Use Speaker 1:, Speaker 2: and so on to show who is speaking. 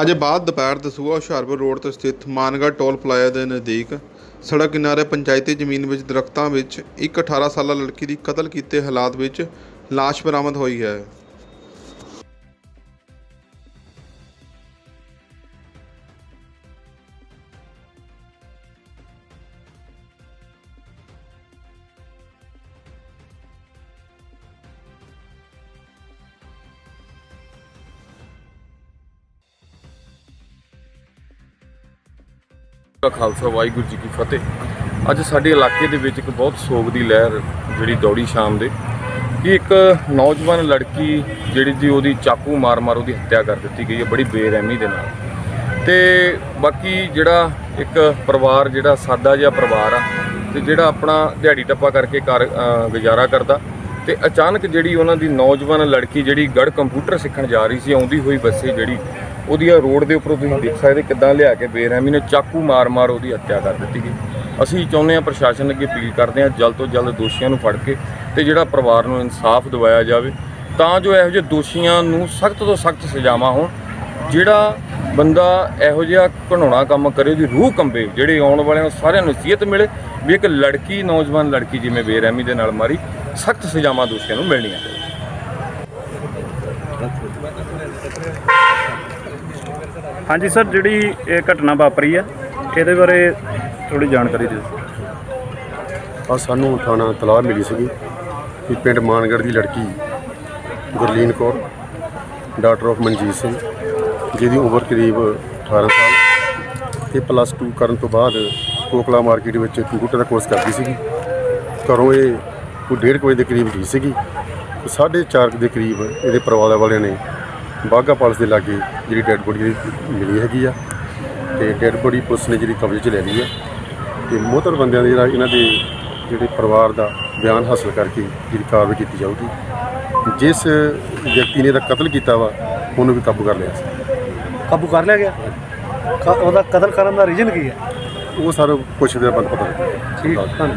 Speaker 1: ਅੱਜ ਬਾਅਦ ਦੁਪਹਿਰ ਦਸੂਆ ਹੁਸ਼ਿਆਰਪੁਰ ਰੋਡ ਤੇ ਸਥਿਤ ਮਾਨਗਾ ਟੋਲ ਪਲਾਜ਼ਾ ਦੇ ਨਜ਼ਦੀਕ ਸੜਕ ਕਿਨਾਰੇ ਪੰਚਾਇਤੀ ਜ਼ਮੀਨ ਵਿੱਚ ਦਰਖਤਾਂ ਵਿੱਚ ਇੱਕ 18 ਸਾਲਾ ਲੜਕੀ ਦੀ ਕਤਲ ਕੀਤੇ ਹਾਲਾਤ ਵਿੱਚ ਲਾਸ਼ ਬਰਾਮਦ ਹੋਈ ਹੈ।
Speaker 2: ਦਾ ਖਾਲਸਾ, ਵਾਹਿਗੁਰੂ ਜੀ ਕੀ ਫਤਿਹ। ਅੱਜ ਸਾਡੇ ਇਲਾਕੇ ਦੇ ਵਿੱਚ ਇੱਕ ਬਹੁਤ ਸੋਗ ਦੀ ਲਹਿਰ ਜਿਹੜੀ ਦੌੜੀ ਸ਼ਾਮ ਦੇ, ਕਿ ਇੱਕ ਨੌਜਵਾਨ ਲੜਕੀ ਜਿਹੜੀ ਦੀ ਉਹਦੀ ਚਾਕੂ ਮਾਰ-ਮਾਰ ਉਹਦੀ ਹੱਤਿਆ ਕਰ ਦਿੱਤੀ ਗਈ ਹੈ, ਬੜੀ ਬੇਰਹਿਮੀ ਦੇ ਨਾਲ। ਤੇ ਬਾਕੀ ਜਿਹੜਾ ਇੱਕ ਪਰਿਵਾਰ, ਜਿਹੜਾ ਸਾਦਾ ਜਿਹਾ ਪਰਿਵਾਰ ਆ, ਤੇ ਜਿਹੜਾ ਆਪਣਾ ਦਿਹਾੜੀ ਟੱਪਾ ਕਰਕੇ ਘਰ ਗੁਜ਼ਾਰਾ ਕਰਦਾ, ਤੇ ਅਚਾਨਕ ਜਿਹੜੀ ਉਹਨਾਂ ਦੀ ਨੌਜਵਾਨ ਲੜਕੀ ਜਿਹੜੀ ਗੜ ਕੰਪਿਊਟਰ ਸਿੱਖਣ ਜਾ ਰਹੀ ਸੀ, ਆਉਂਦੀ ਹੋਈ ਬੱਸੇ ਜਿਹੜੀ ਉਹਦੀਆਂ ਰੋਡ ਦੇ ਉੱਪਰੋਂ ਤੁਸੀਂ ਦੇਖ ਸਕਦੇ ਕਿੱਦਾਂ ਲਿਆ ਕੇ ਬੇਰਹਿਮੀ ਨੇ ਚਾਕੂ ਮਾਰ-ਮਾਰ ਉਹਦੀ ਹੱਤਿਆ ਕਰ ਦਿੱਤੀ ਗਈ। ਅਸੀਂ ਚਾਹੁੰਦੇ ਹਾਂ ਪ੍ਰਸ਼ਾਸਨ ਅੱਗੇ ਅਪੀਲ ਕਰਦੇ ਹਾਂ ਜਲਦ ਤੋਂ ਜਲਦ ਦੋਸ਼ੀਆਂ ਨੂੰ ਫੜ ਕੇ ਤੇ ਜਿਹੜਾ ਪਰਿਵਾਰ ਨੂੰ ਇਨਸਾਫ ਦਿਵਾਇਆ ਜਾਵੇ, ਤਾਂ ਜੋ ਇਹੋ ਜਿਹੇ ਦੋਸ਼ੀਆਂ ਨੂੰ ਸਖਤ ਤੋਂ ਸਖਤ ਸਜ਼ਾਵਾਂ ਹੋਣ। ਜਿਹੜਾ ਬੰਦਾ ਇਹੋ ਜਿਹਾ ਘਿਨਾਉਣਾ ਕੰਮ ਕਰੇ, ਉਹਦੀ ਰੂਹ ਕੰਬੇ, ਜਿਹੜੇ ਆਉਣ ਵਾਲਿਆਂ ਸਾਰਿਆਂ ਨੂੰ ਨਸੀਹਤ ਮਿਲੇ ਵੀ ਇੱਕ ਲੜਕੀ, ਨੌਜਵਾਨ ਲੜਕੀ ਜਿਵੇਂ ਬੇਰਹਿਮੀ ਦੇ ਨਾਲ ਮਾਰੀ, ਸਖਤ ਸਜ਼ਾਵਾਂ ਦੋਸ਼ੀਆਂ ਨੂੰ ਮਿਲਣੀਆਂ। ਚਾਹੀਦੀਆਂ
Speaker 3: ਹਾਂਜੀ ਸਰ, ਜਿਹੜੀ ਇਹ ਘਟਨਾ ਵਾਪਰੀ ਹੈ, ਇਹਦੇ ਬਾਰੇ ਥੋੜੀ ਜਾਣਕਾਰੀ ਦਿਓ।
Speaker 4: ਆ ਸਾਨੂੰ ਥਾਣਾ ਤਲਾਹ ਮਿਲੀ ਸੀਗੀ ਕਿ ਪਿੰਡ ਮਾਨਗੜ੍ਹ ਦੀ ਲੜਕੀ ਗੁਰਲੀਨ ਕੌਰ ਡਾਕਟਰ ਆਫ ਮਨਜੀਤ ਸਿੰਘ, ਜਿਹਦੀ ਉਮਰ ਕਰੀਬ 18 ਸਾਲ ਤੇ ਪਲੱਸ 2 ਕਰਨ ਤੋਂ ਬਾਅਦ ਕੋਕਲਾ ਮਾਰਕੀਟ ਵਿੱਚ ਕੰਪਿਊਟਰ ਦਾ ਕੋਰਸ ਕਰਦੀ ਸੀਗੀ। ਘਰੋਂ ਇਹ ਕੋਈ ਡੇਢ ਕੁ ਵਜੇ ਦੇ ਕਰੀਬ ਗਈ ਸੀਗੀ। ਤੇ ਸਾਢੇ ਚਾਰ ਕੁ ਦੇ ਕਰੀਬ ਇਹਦੇ ਪਰਿਵਾਰ ਵਾਲਿਆਂ ਨੇ ਬਾਗਾ ਪਾਲਸ ਦੇ ਲਾਗੇ ਜਿਹੜੀ ਡੈੱਡ ਬੋਡੀ ਮਿਲੀ ਹੈਗੀ ਆ ਤੇ ਡੈੱਡ ਬੋਡੀ ਪੁਲਿਸ ਨੇ ਜਿਹੜੀ ਕਬਜ਼ੇ 'ਚ ਲੈ ਲਈ ਆ ਤੇ ਮੋਹਤਰ ਬੰਦਿਆਂ ਦੇ ਜਿਹੜਾ ਇਹਨਾਂ ਦੇ ਜਿਹੜੇ ਪਰਿਵਾਰ ਦਾ ਬਿਆਨ ਹਾਸਲ ਕਰਕੇ ਜਿਹੜੀ ਕਾਰਵਾਈ ਕੀਤੀ ਜਾਊਗੀ। ਜਿਸ ਵਿਅਕਤੀ ਨੇ ਇਹਦਾ ਕਤਲ ਕੀਤਾ ਵਾ ਉਹਨੂੰ ਵੀ ਕਾਬੂ ਕਰ ਲਿਆ ਸੀ।
Speaker 5: ਕਾਬੂ ਕਰ ਲਿਆ ਗਿਆ? ਕ- ਉਹਦਾ ਕਤਲ ਕਰਨ ਦਾ ਰੀਜ਼ਨ ਕੀ ਹੈ?
Speaker 4: ਉਹ ਸਾਰਾ ਕੁਛ ਦਾ ਬੰਦ ਪਤਾ ਲੱਗਾ।
Speaker 5: ਠੀਕ ਧੰਨਵਾਦ।